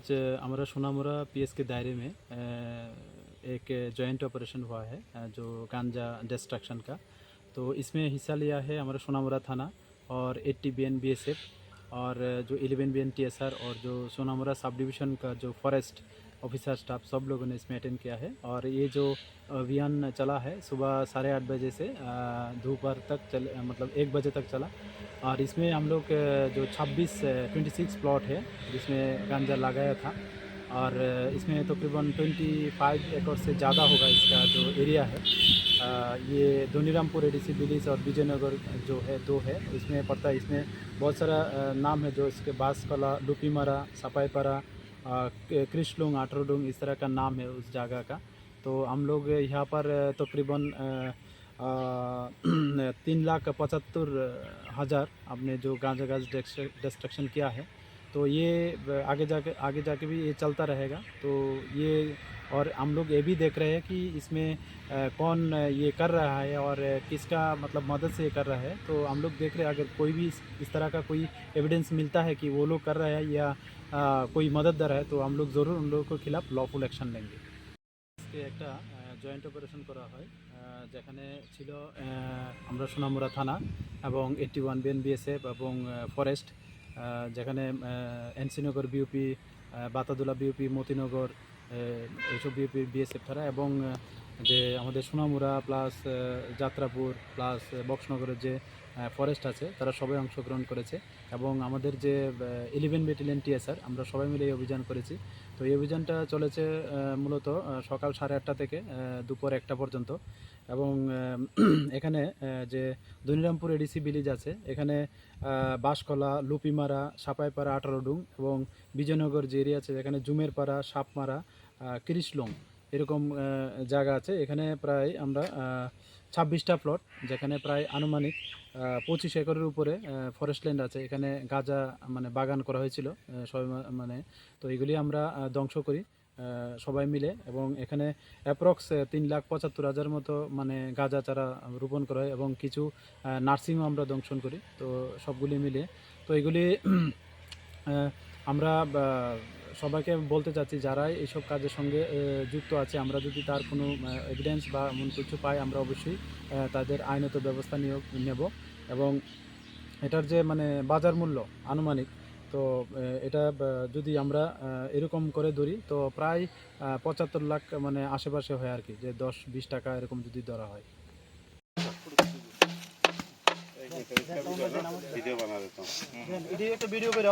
आज हमारा सोनामुरा पीएस के दायरे में एक जॉइंट ऑपरेशन हुआ है जो गांजा डिस्ट्रक्शन का। तो इसमें हिस्सा लिया है हमारा सोनामुरा थाना और eighty B N B S F और जो eleven B N T S R और जो सोनामुरा सब डिवीज़न का जो फॉरेस्ट ऑफिसर स्टाफ सब लोगों ने इसमें अटेंड किया है। और ये जो अभियान चला है, सुबह साढ़े आठ बजे से दोपहर तक चल मतलब एक बजे तक चला। और इसमें हम लोग जो 26 ट्वेंटी सिक्स प्लॉट है जिसमें गांजा लगाया था। और इसमें तकरीबन 25 एकड़ से ज़्यादा होगा इसका जो एरिया है। ये धोनीरामपुर एडीसी विलेज और विजयनगर जो है दो है। इसमें पड़ता है इसमें बहुत सारा नाम है जो इसके बांसकला लुपीमरा सपाईपरा कृष्णलुंग आटरोडुंग इस तरह का नाम है उस जगह का। तो हम लोग यहाँ पर तकरीबन अ, तीन लाख पचहत्तर हज़ार आपने जो गांजा गाज डिस्ट्रक्शन किया है तो ये ब- आगे जाके आगे जाके भी ये चलता रहेगा तो ये और हम लोग ये भी देख रहे हैं कि इसमें अ, कौन ये कर रहा है और किसका मतलब मदद से ये कर रहा है तो हम लोग देख रहे हैं अगर कोई भी इस, इस तरह का कोई एविडेंस मिलता है कि वो लोग कर रहे हैं या अ, कोई मदददार है तो हम लोग ज़रूर उन लोगों के खिलाफ लॉफुल অ্যাকশন लेंगे আজকে একটা জয়েন্ট অপারেশন করা হয় আহ, যেখানে ছিল আমরা সোনামুরা থানা এবং এইটটি ওয়ান বিএন বিএসএফ এবং ফরেস্ট যেখানে এনসিনগর বিউপি বাতাদুলা বিউপি মতিনগর এইসব বিউপি বিএসএফ থানা এবং যে আমাদের সোনামুরা প্লাস যাত্রাপুর প্লাস বক্সনগরের যে ফরেস্ট আছে, তারা সবাই অংশগ্রহণ করেছে। এবং আমাদের যে ইলেভেন ব্যাটালিয়ন টিএসআর আমরা সবাই মিলে এই অভিযান করেছি। তো এই অভিযানটা চলেছে মূলত সকাল সাড়ে আটটা থেকে দুপুর একটা পর্যন্ত। এবং এখানে যে দনিরামপুর এডিসি ভিলেজ আছে, এখানে বাঁশকলা, লুপিমারা, সাপাইপাড়া আঠারোডুং এবং বিজয়নগর যে এরিয়া আছে যেখানে জুমের পাড়া সাপমারা কিরিশলং এরকম জায়গা আছে। এখানে প্রায় আমরা ছাব্বিশটা প্লট যেখানে প্রায় আনুমানিক পঁচিশ একরের উপরে ফরেস্ট ল্যান্ড আছে। এখানে গাঁজা মানে বাগান করা হয়েছিল সবাই মানে তো এগুলি আমরা ধ্বংস করি সবাই মিলে। এবং এখানে অ্যাপ্রক্স তিন লাখ পঁচাত্তর হাজার মতো মানে গাঁজা চারা রোপণ করা হয় এবং কিছু নার্সিংও আমরা দংশন করি। তো সবগুলি মিলে, তো এগুলি আমরা সবাইকে বলতে চাচ্ছি যারাই এইসব কাজের সঙ্গে যুক্ত আছে আমরা যদি তার কোনো এভিডেন্স বা এমন কিছু পাই আমরা অবশ্যই তাদের আইনত ব্যবস্থা নিয়োগ নেব। এবং এটার যে মানে বাজার মূল্য আনুমানিক তো এটা যদি আমরা এরকম করে ধরি তো প্রায় পঁচাত্তর লাখ মানে আশেপাশে হয় আর কি যে দশ বিশ টাকা এরকম যদি ধরা হয়। ভিডিও বানা দিতাম একটা ভিডিও করে